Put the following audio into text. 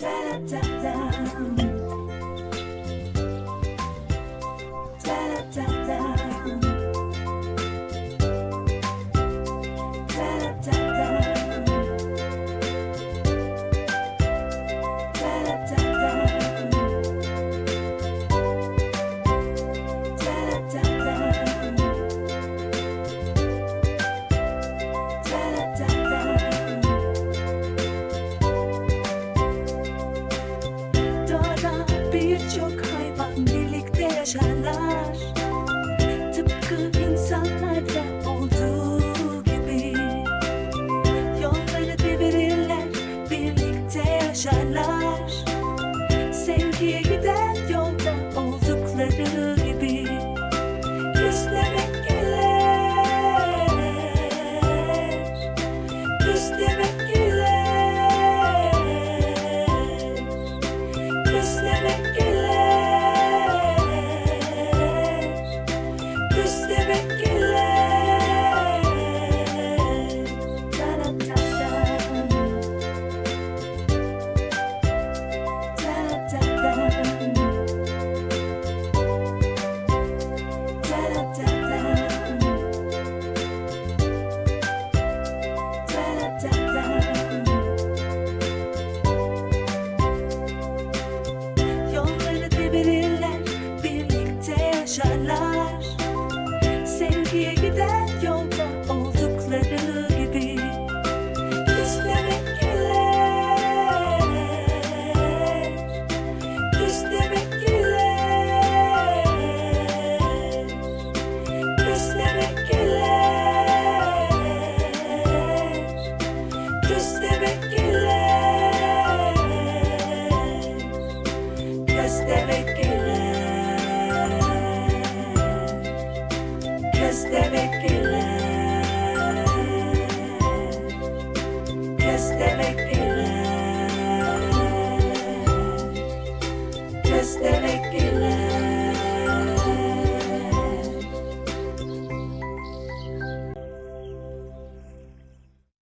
down. yaşarlar. Tıpkı insanlarda olduğu gibi. Yolları devirirler birlikte yaşarlar. Küslemek güler Köstebek güler Köstebek